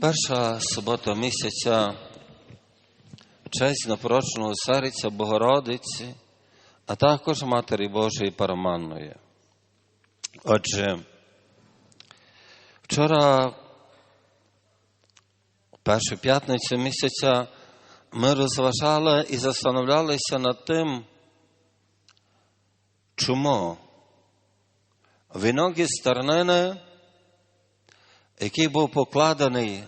Перша субота місяця честь напорочного серця Богородиці, а також Матері Божої Параманної. Отже, вчора, першу п'ятницю місяця, ми розважали і застановлялися над тим, чому вінок із тернини, який був покладений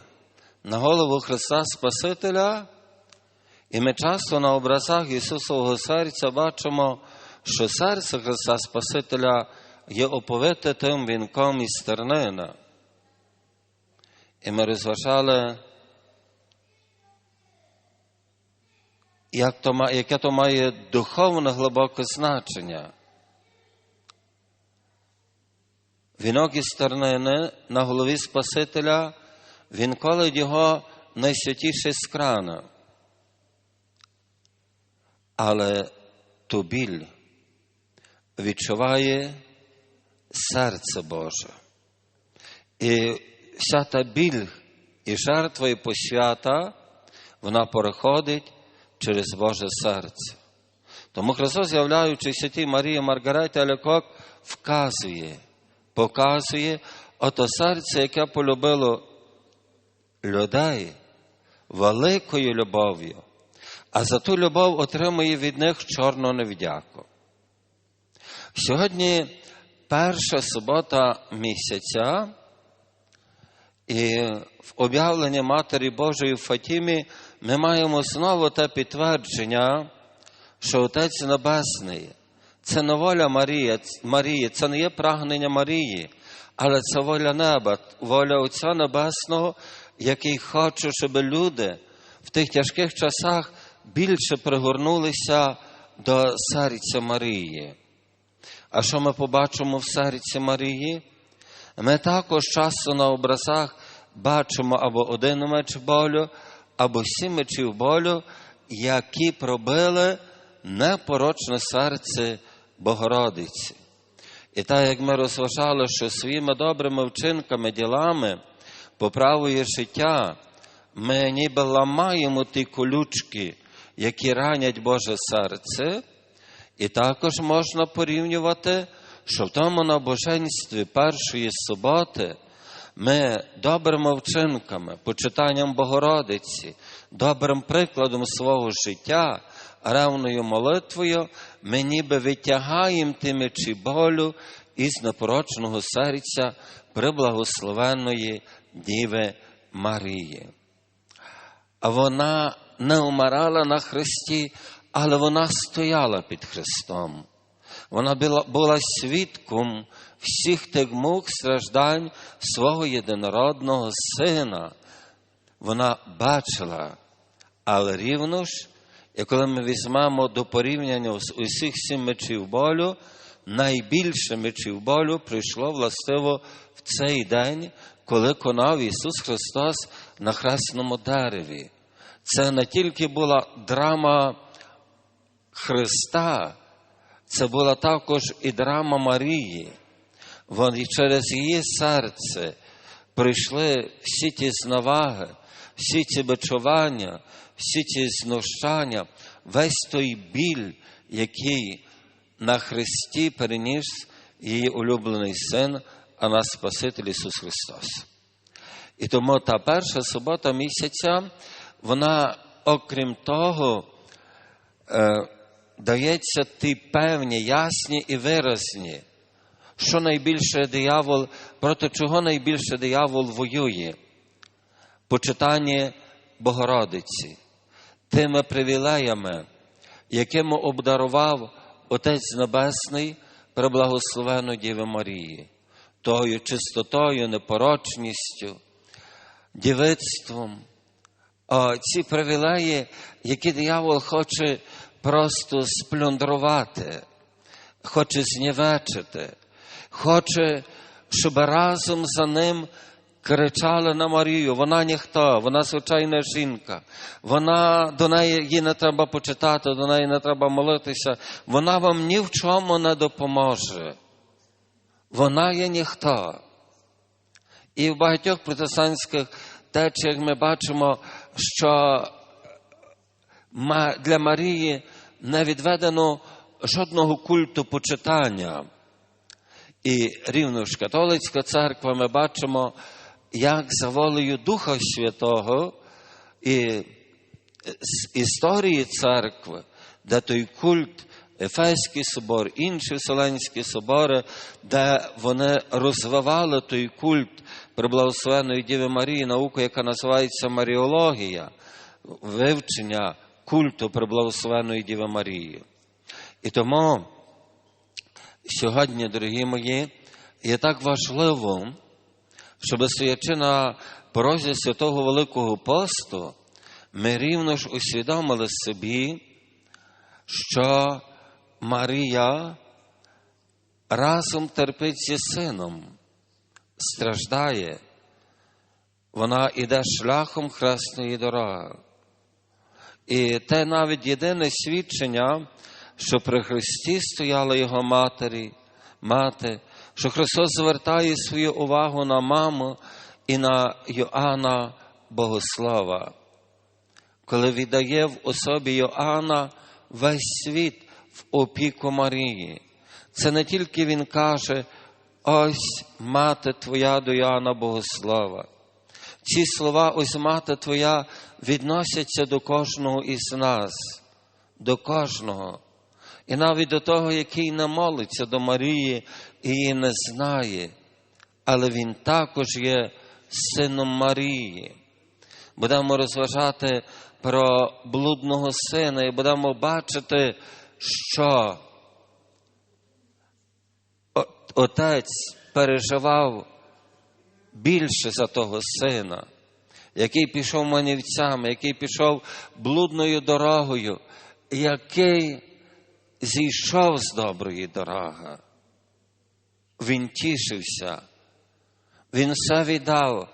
на голову Христа Спасителя, і ми часто на образах Ісусового серця бачимо, що серце Христа Спасителя є оповите тим вінком із тернина. І ми розважали, як то, яке то має духовне глибоке значення. Вінок із тернини на голові Спасителя, він колить його найсвятіший з крана. Але ту біль відчуває серце Боже. І вся та біль і жертва, і посвята, вона переходить через Боже серце. Тому Христос, з'являючи святій Марії Маргареті Алякок, вказує, показує ото серце, яке полюбило людей великою любов'ю, а за ту любов отримує від них чорну невдяку. Сьогодні перша субота місяця, і в об'явленні Матері Божої Фатімі ми маємо знову те підтвердження, що Отець Небесний це не воля Марії, Марії, це не є прагнення Марії, але це воля неба, воля Отця Небесного, який хоче, щоб люди в тих тяжких часах більше пригорнулися до серця Марії. А що ми побачимо в серці Марії? Ми також часто на образах бачимо або один меч болю, або сім мечів болю, які пробили непорочне серце Богородиці. І так як ми розважали, що своїми добрими вчинками, ділами поправує життя, ми ніби ламаємо ті колючки, які ранять Боже серце, і також можна порівнювати, що в тому набоженстві першої суботи ми добрими вчинками, почитанням Богородиці, добрим прикладом свого життя, ревною молитвою, ми ніби витягаємо ті мечі болю із непорочного серця приблагословенної Діви Марії. А вона не умирала на Христі, але вона стояла під Христом. Вона була, була свідком всіх тих мук страждань свого єдинородного сина. Вона бачила, але рівно ж, і коли ми візьмемо до порівняння з усіх сім мечів болю, найбільше мечів болю прийшло властиво в цей день, коли конав Ісус Христос на хресному дереві. Це не тільки була драма Христа, це була також і драма Марії. Вони через її серце прийшли всі ті зневаги, всі ці бичування, всі ці знущання, весь той біль, який на Христі переніс її улюблений син, а нас Спаситель Ісус Христос. І тому та перша субота місяця, вона, окрім того, е, дається ті певні, ясні і виразні, що найбільше диявол, проти чого найбільше диявол воює? Почитання Богородиці, тими привілеями, якими обдарував Отець Небесний преблагословену Діви Марії, тою чистотою, непорочністю, дівицтвом. Ці привілеї, які диявол хоче просто сплюндрувати, хоче знівечити, хоче, щоб разом за ним кричали на Марію, вона ніхто, вона звичайна жінка, вона до неї їй не треба почитати, до неї не треба молитися, вона вам ні в чому не допоможе. Вона є ніхто. І в багатьох протестантських те, чи як ми бачимо, що для Марії не відведено жодного культу почитання. І рівно ж католицька церква ми бачимо, як за волею Духа Святого і з історії церкви, де той культ, Ефеський собор, інші Вселенські собори, де вони розвивали той культ приблагословеної Діви Марії, науку, яка називається Маріологія, вивчення культу приблагословеної Діви Марії. І тому сьогодні, дорогі мої, є так важливо, щоб стоячи на порозі святого Великого посту, ми рівно ж усвідомили собі, що Марія разом терпить зі сином, страждає, вона іде шляхом хресної дороги. І те навіть єдине свідчення, що при Христі стояла його матері, мати, що Христос звертає свою увагу на маму і на Йоанна Богослова, коли віддає в особі Йоанна весь світ в опіку Марії. Це не тільки він каже, ось мати твоя до Йоанна Богослова. Ці слова, ось мати твоя, відносяться до кожного із нас, до кожного. І навіть до того, який не молиться до Марії і її не знає, але він також є сином Марії. Будемо розважати про блудного сина і будемо бачити, що отець переживав більше за того сина, який пішов манівцями, який пішов блудною дорогою, який зійшов з доброї дороги. Він тішився, він все віддав,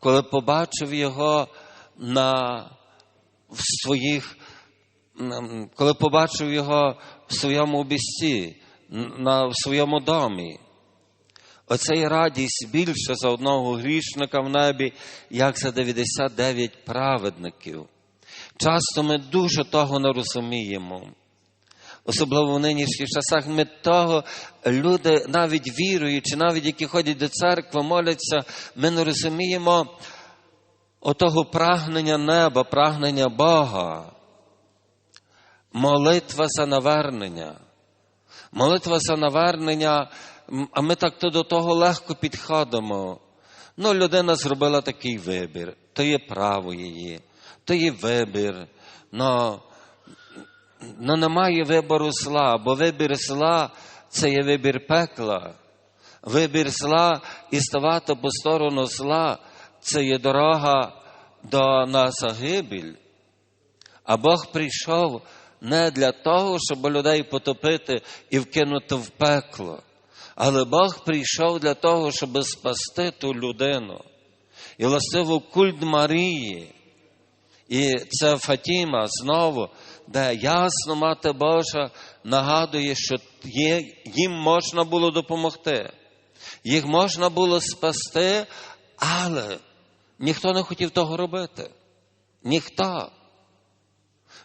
коли побачив його на в своїх, коли побачив його в своєму обісті, на, в своєму домі. Оце є радість більше за одного грішника в небі, як за 99 праведників. Часто ми дуже того не розуміємо. Особливо в нинішніх часах ми того, люди, навіть віруючи, навіть які ходять до церкви, моляться, ми не розуміємо отого прагнення неба, прагнення Бога. Молитва за навернення. Молитва за навернення, а ми так то до того легко підходимо. Ну, людина зробила такий вибір, то є право її, то є вибір. Но, но немає вибору зла, бо вибір зла це є вибір пекла. Вибір зла і ставати по сторону зла це є дорога до на загибель. А Бог прийшов не для того, щоб людей потопити і вкинути в пекло. Але Бог прийшов для того, щоб спасти ту людину. І властиво культ Марії. І це Фатіма знову, де ясно Мати Божа нагадує, що їм можна було допомогти. Їх можна було спасти, але ніхто не хотів того робити. Ніхто.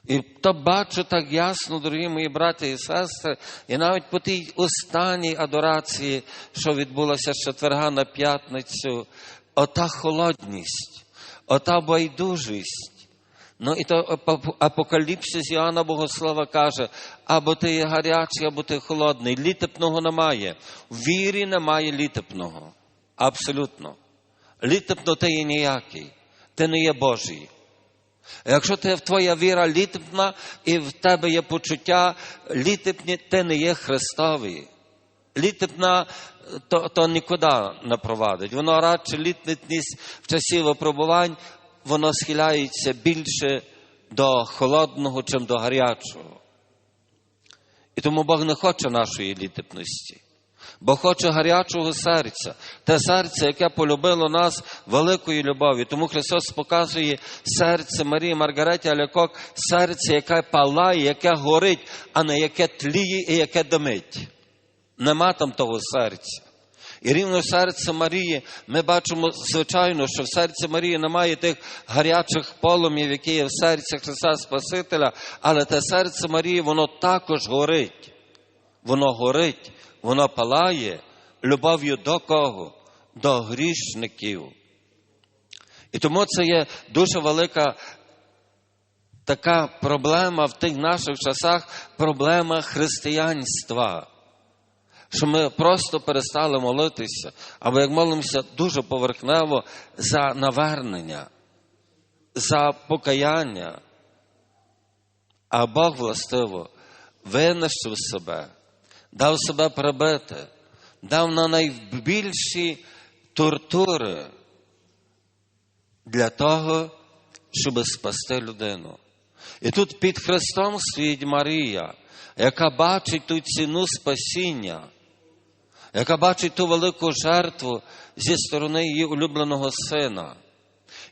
І то бачу так ясно, дорогі мої браті і сестри, і навіть по тій останній адорації, що відбулася з четверга на п'ятницю, ота холодність, ота байдужість. Ну і то апокаліпсис Іоанна Богослова каже, або ти є гарячий, або ти холодний. Літепного немає. В вірі немає літепного. Абсолютно. Літепно ти є ніякий. Ти не є Божий. Якщо ти, твоя віра літепна і в тебе є почуття літепні, ти не є Христовий. Літепна то, то нікуди не провадить. Воно радше літність в часі випробувань, воно схиляється більше до холодного, чим до гарячого. І тому Бог не хоче нашої літепності. Бо хоче гарячого серця, те серце, яке полюбило нас великою любов'ю. Тому Христос показує серце Марії Маргареті Алякок, серце, яке палає, яке горить, а не яке тліє і яке димить. Нема там того серця. І рівно серце Марії ми бачимо, звичайно, що в серці Марії немає тих гарячих полум'їв, які є в серці Христа Спасителя, але те серце Марії, воно також горить. Воно горить, воно палає любов'ю до кого? До грішників. І тому це є дуже велика така проблема в тих наших часах, проблема християнства. Що ми просто перестали молитися, або як молимося дуже поверхнево за навернення, за покаяння. А Бог властиво винищив себе, дав себе прибити, дав на найбільші тортури для того, щоб спасти людину. І тут під Христом стоїть Марія, яка бачить ту ціну спасіння, яка бачить ту велику жертву зі сторони її улюбленого сина.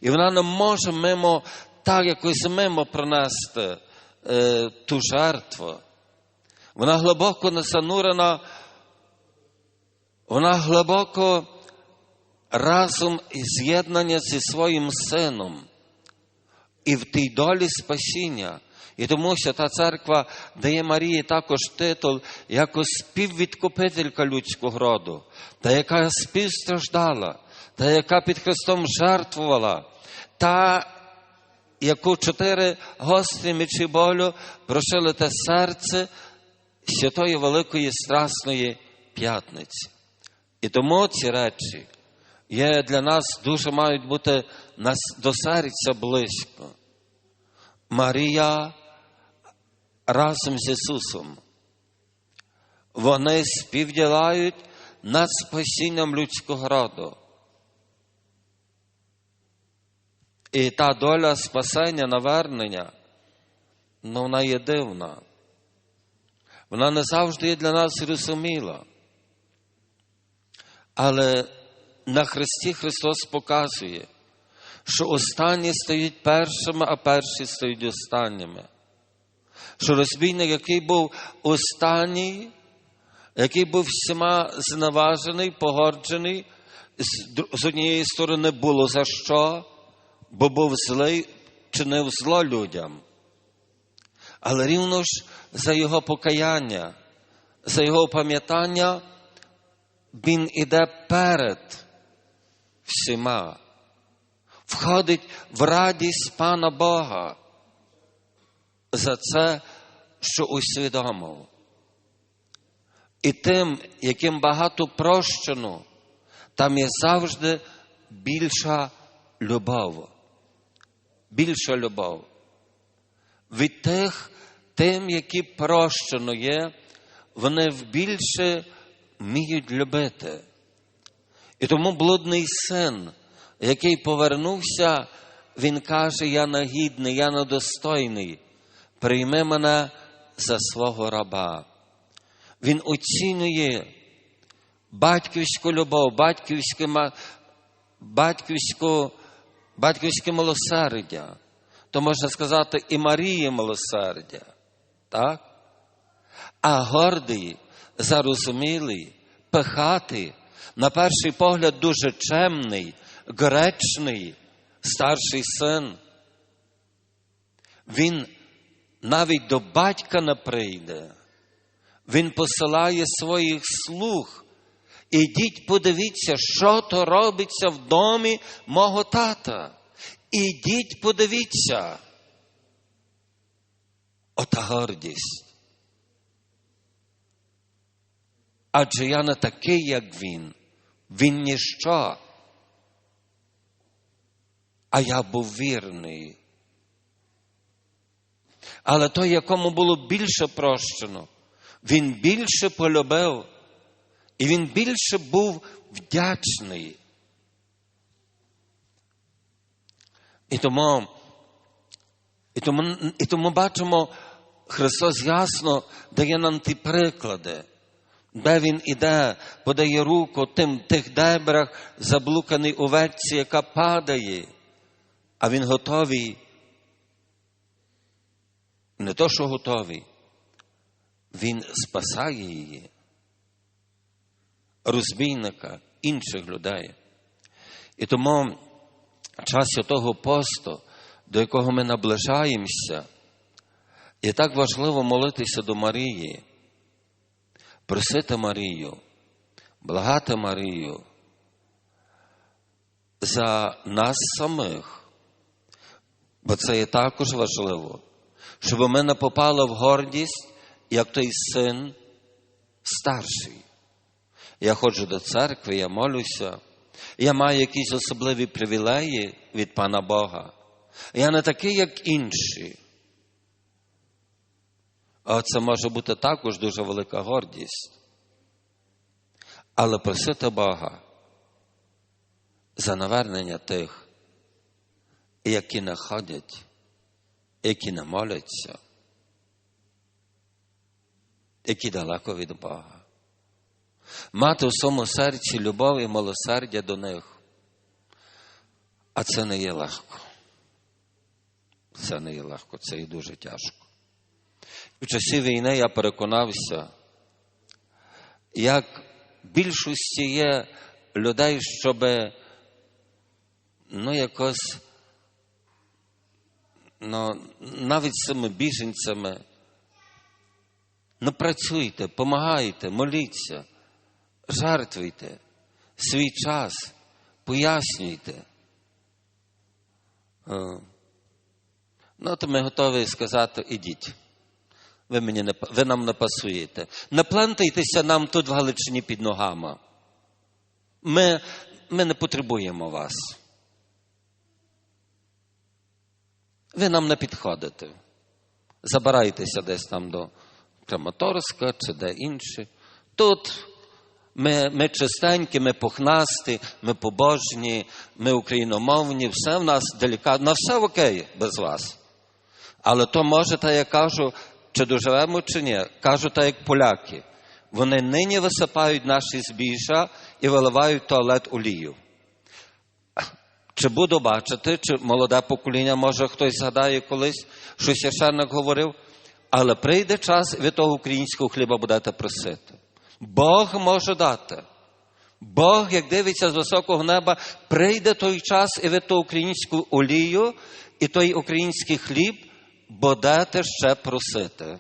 І вона не може мимо так якось мимо пронести е, ту жертву. Вона глибоко не занурена, вона глибоко разом і з'єднання зі своїм сином і в тій долі спасіння. І тому Свята Церква дає Марії також титул як співвідкупителька людського роду, та яка співстраждала, та яка під Христом жертвувала, та яку чотири гострі мечі болю прошили те серце святої Великої Страсної П'ятниці. І тому ці речі є для нас дуже мають бути до серця близько. Марія разом з Ісусом. Вони співділають над спасінням людського роду. І та доля спасення, навернення, ну, вона є дивна. Вона не завжди є для нас зрозуміла. Але на Христі Христос показує, що останні стають першими, а перші стають останніми. Що розбійник, який був останній, який був всіма зневажений, погорджений, з однієї сторони було за що, бо був злий, чинив зло людям. Але рівно ж за його покаяння, за його пам'ятання, він іде перед всіма, входить в радість Пана Бога за це, що усвідомив. І тим, яким багато прощено, там є завжди більша любов. Більша любов. Від тих, тим, які прощено є, вони більше вміють любити. І тому блудний син, який повернувся, він каже: Я нагідний, я недостойний, прийми мене за свого раба. Він оцінює батьківську любов, батьківське, батьківську, батьківське милосердя. То можна сказати і Марії милосердя. Так? А гордий, зарозумілий, пихатий, на перший погляд, дуже чемний, гречний, старший син. Він навіть до батька не прийде. Він посилає своїх слуг. Ідіть, подивіться, що то робиться в домі мого тата. Ідіть, подивіться. Ота гордість. Адже я не такий, як він. Він ніщо. А я був вірний. Але той, якому було більше прощено, він більше полюбив, і він більше був вдячний. І тому, і тому, і тому бачимо, Христос ясно дає нам ті приклади, де Він іде, подає руку тим тих дебрах, заблуканий овечці, яка падає, а Він готовий. Не то, що готовий, Він спасає її. розбійника, інших людей. І тому час того посту, до якого ми наближаємося, і так важливо молитися до Марії, просити Марію, благати Марію за нас самих. Бо це є також важливо, щоб ми не попали в гордість, як той син старший. Я ходжу до церкви, я молюся, я маю якісь особливі привілеї від Пана Бога. Я не такий, як інші. А це може бути також дуже велика гордість. Але просити Бога за навернення тих, які не ходять, які не моляться, які далеко від Бога. Мати в своєму серці любов і милосердя до них. А це не є легко. Це не є легко, це і дуже тяжко. В часі війни я переконався, як більшості є людей, щоб ну, якось ну, навіть цими біженцями. Ну, працюйте, помагайте, моліться, жертвуйте свій час, пояснюйте. Ну, то ми готові сказати, ідіть. Ви, мені не, ви нам не пасуєте. Не плентайтеся нам тут в Галичині під ногами. Ми, ми не потребуємо вас. Ви нам не підходите. Забирайтеся десь там до Краматорська чи де інше. Тут ми ми чистенькі, ми пухнасті, ми побожні, ми україномовні, все в нас делікатно, на все окей без вас. Але то може, та я кажу, чи доживемо, чи ні, кажу так, як поляки. Вони нині висипають наші збіжжя і виливають туалет олію. Чи буду бачити, чи молоде покоління, може хтось згадає колись, що священник говорив, але прийде час, і ви того українського хліба будете просити. Бог може дати. Бог, як дивиться з високого неба, прийде той час, і ви ту українську олію, і той український хліб будете ще просити.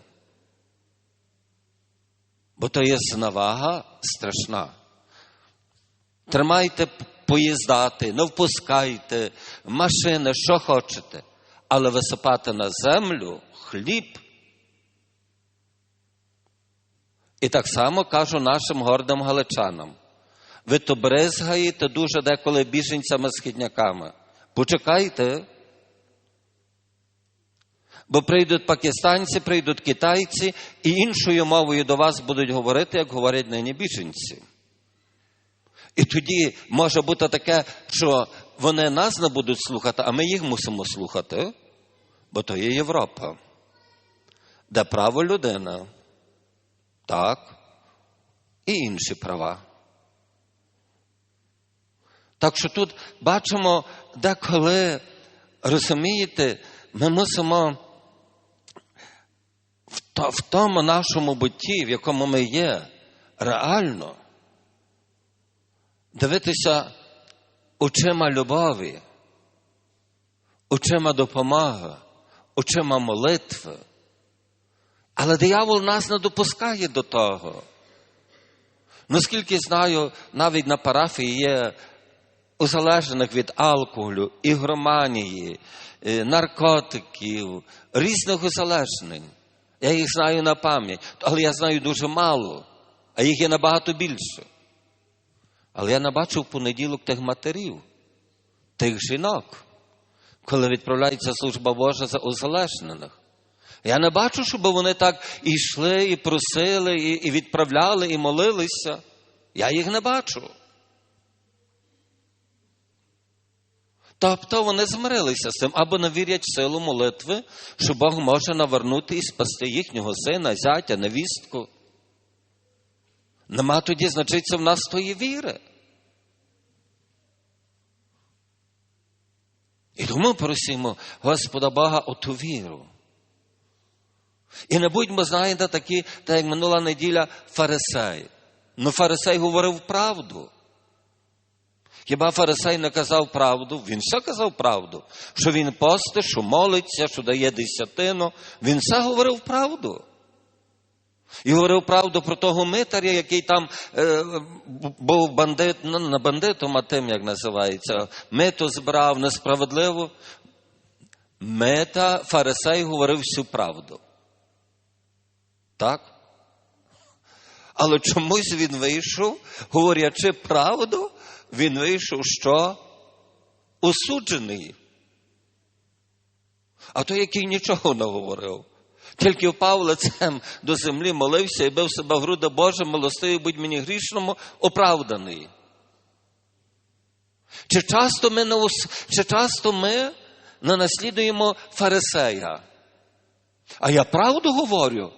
Бо то є зневага страшна. Тримайте поїздати, не впускайте, машини, що хочете, але висипати на землю хліб. І так само кажу нашим гордим галичанам. Ви то брезгаєте дуже деколи біженцями-східняками. Почекайте. Бо прийдуть пакистанці, прийдуть китайці і іншою мовою до вас будуть говорити, як говорять нині біженці. І тоді може бути таке, що вони нас не будуть слухати, а ми їх мусимо слухати, бо то є Європа, де право людина, так, і інші права. Так що тут бачимо, деколи, розумієте, ми мусимо в тому нашому бутті, в якому ми є, реально дивитися очима любові, очима допомоги, очима молитви. Але диявол нас не допускає до того. Наскільки знаю, навіть на парафії є узалежених від алкоголю, ігроманії, наркотиків, різних узалежнень. Я їх знаю на пам'ять, але я знаю дуже мало, а їх є набагато більше. Але я не бачив в понеділок тих матерів, тих жінок, коли відправляється служба Божа за узалежнених. Я не бачу, щоб вони так і йшли, і просили, і, і відправляли, і молилися. Я їх не бачу. Тобто вони змирилися з цим або не вірять в силу молитви, що Бог може навернути і спасти їхнього сина, зятя, невістку. Нема тоді, значиться, в нас тої віри. І тому просимо Господа Бога оту віру. І не будьмо, знаєте, такі, так як минула неділя, фарисеї. Ну, фарисей говорив правду. Хіба фарисей не казав правду? Він все казав правду. Що він пости, що молиться, що дає десятину. Він все говорив правду. І говорив правду про того митаря, який там е, був бандит, ну, не бандитом, а тим, як називається, мито збрав несправедливо. Мета фарисей говорив всю правду. Так? Але чомусь він вийшов, говорячи правду, він вийшов що? Осуджений. А той, який нічого не говорив. Тільки впав лицем до землі, молився і бив себе в груди Боже, милостивий, будь мені грішному, оправданий. Чи часто ми, не, чи часто ми не наслідуємо фарисея? А я правду говорю.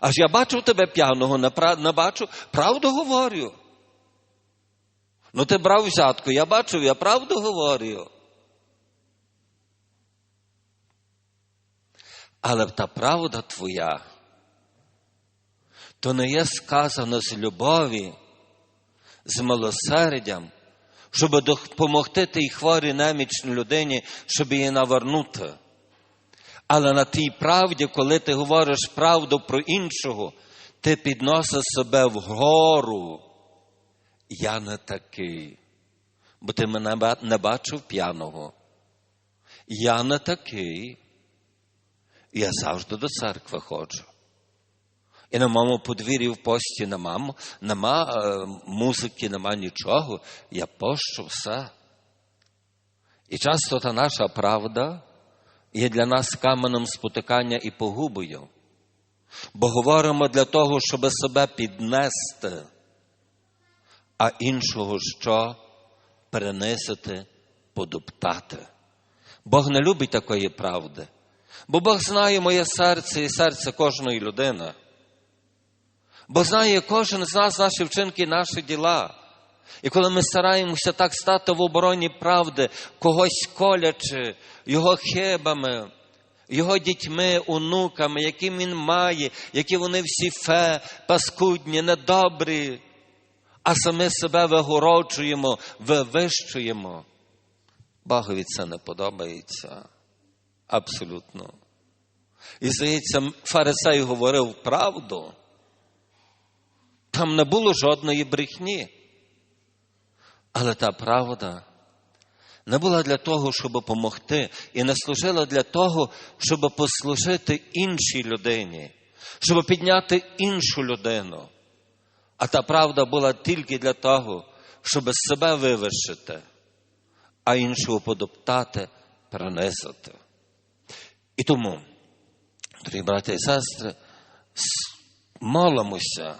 Аж я бачу тебе п'яного, не бачу, правду говорю. Ну ти брав взятку, я бачив, я правду говорю. Але та правда твоя, то не є сказано з любові, з милосердям, щоб допомогти тій хворій немічній людині, щоб її навернути. Але на тій правді, коли ти говориш правду про іншого, ти підносиш себе вгору. Я не такий, бо ти мене не бачив п'яного. Я не такий. Я завжди до церкви ходжу. І на моєму подвір'ї в пості нема, нема е, музики, нема нічого. Я пощу все. І часто та наша правда є для нас каменем спотикання і погубою. Бо говоримо для того, щоб себе піднести, а іншого що перенесити, подоптати. Бог не любить такої правди. Бо Бог знає моє серце і серце кожної людини. Бо знає кожен з нас наші вчинки і наші діла. І коли ми стараємося так стати в обороні правди, когось колячи, його хибами, його дітьми, онуками, які він має, які вони всі фе, паскудні, недобрі, а самі себе вигороджуємо, вивищуємо. Богові це не подобається. Абсолютно. І здається, фарисей говорив правду. Там не було жодної брехні. Але та правда не була для того, щоб допомогти, і не служила для того, щоб послужити іншій людині, щоб підняти іншу людину. А та правда була тільки для того, щоб себе вивершити, а іншого подоптати, принизити. І тому, дорогі брати і сестри, молимося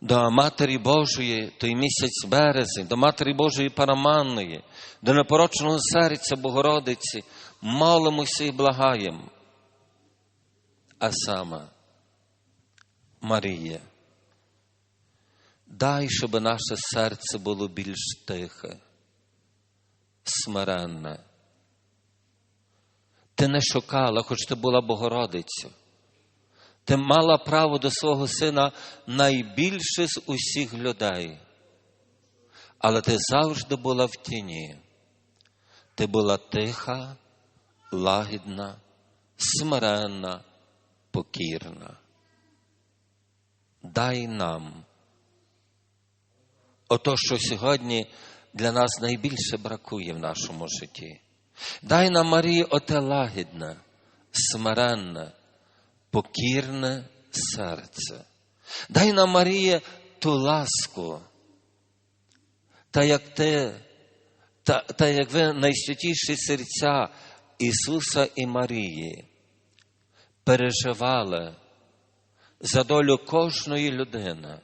до Матері Божої, той місяць березень, до Матері Божої Параманної, до непорочного серця Богородиці, молимося і благаємо. А саме, Марія, дай, щоб наше серце було більш тихе, смиренне. Ти не шукала, хоч ти була Богородиця. Ти мала право до свого сина найбільше з усіх людей. Але ти завжди була в тіні. Ти була тиха, лагідна, смиренна, покірна. Дай нам. Ото, що сьогодні для нас найбільше бракує в нашому житті. Дай нам Марії оте лагідне, смиренне, покірне серце. Дай нам Марія ту ласку, та як ти, та, та як ви найсвятіші серця Ісуса і Марії переживали за долю кожної людини,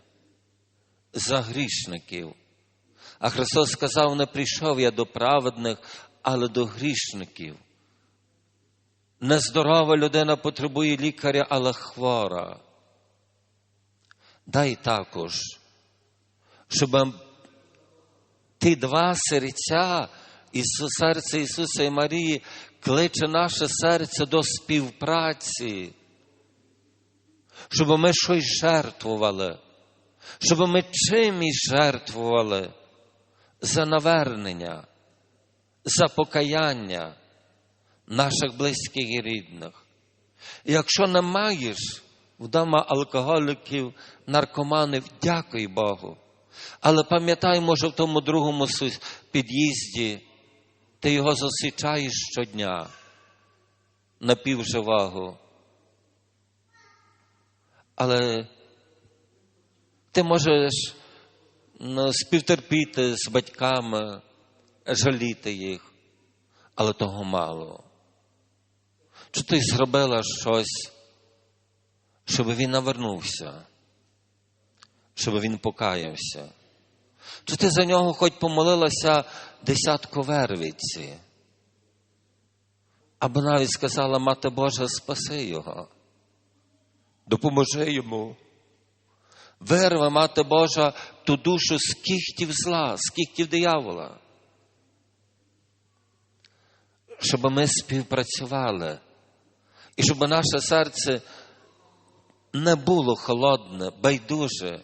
за грішників. А Христос сказав: не прийшов я до праведних, але до грішників. Нездорова людина потребує лікаря, але хвора. Дай також, щоб ті два серця, серце Ісуса і Марії, кличе наше серце до співпраці, щоб ми щось жертвували щоб ми чимось жертвували за навернення, за покаяння наших близьких і рідних. Якщо не маєш вдома алкоголіків, наркоманів, дякуй Богу. Але пам'ятай, може, в тому другому під'їзді ти його засичаєш щодня напівживого. Але ти можеш ну, співтерпіти з батьками, жаліти їх, але того мало. Чи ти зробила щось, щоб він навернувся, щоб він покаявся? Чи ти за нього хоч помолилася десятку вервиці? Або навіть сказала, Мати Божа, спаси його, допоможи йому. Вирве, Мати Божа, ту душу з кіхтів зла, з кіхтів диявола. Щоб ми співпрацювали, і щоб наше серце не було холодне, байдуже.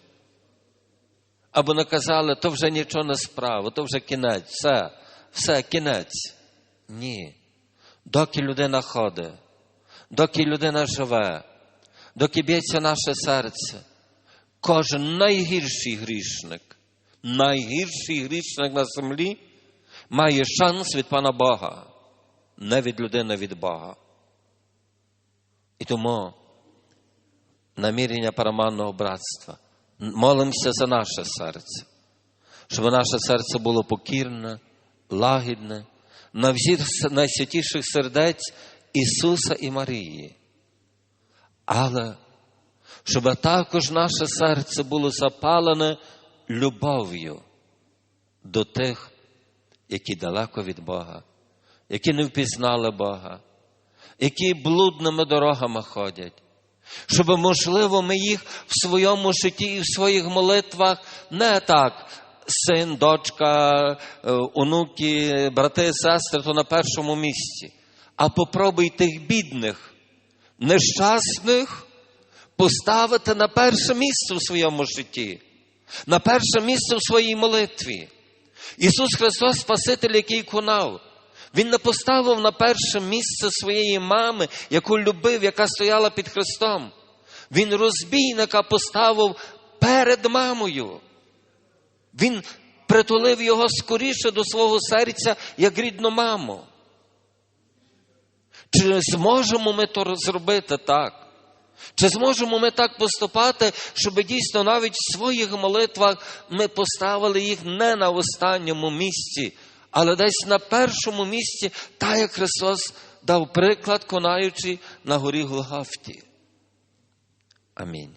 Або не казали, то вже нічого не справа, то вже кінець, все, все, кінець. Ні. Доки людина ходить, доки людина живе, доки б'ється наше серце, кожен найгірший грішник, найгірший грішник на землі має шанс від Пана Бога, не від людини, від Бога. І тому намірення параманного братства. Молимося за наше серце, щоб наше серце було покірне, лагідне, на взір найсвятіших сердець Ісуса і Марії. Але щоб також наше серце було запалене любов'ю до тих, які далеко від Бога, які не впізнали Бога, які блудними дорогами ходять. Щоб, можливо, ми їх в своєму житті і в своїх молитвах не так, син, дочка, е, онуки, брати, сестри, то на першому місці. А попробуй тих бідних, нещасних поставити на перше місце в своєму житті, на перше місце в своїй молитві. Ісус Христос, Спаситель, який конав, Він не поставив на перше місце своєї мами, яку любив, яка стояла під Христом. Він розбійника поставив перед мамою. Він притулив його скоріше до свого серця, як рідну маму. Чи зможемо ми то зробити так? Чи зможемо ми так поступати, щоб дійсно навіть в своїх молитвах ми поставили їх не на останньому місці, але десь на першому місці, так як Христос дав приклад, конаючи на горі Голгафті. Амінь.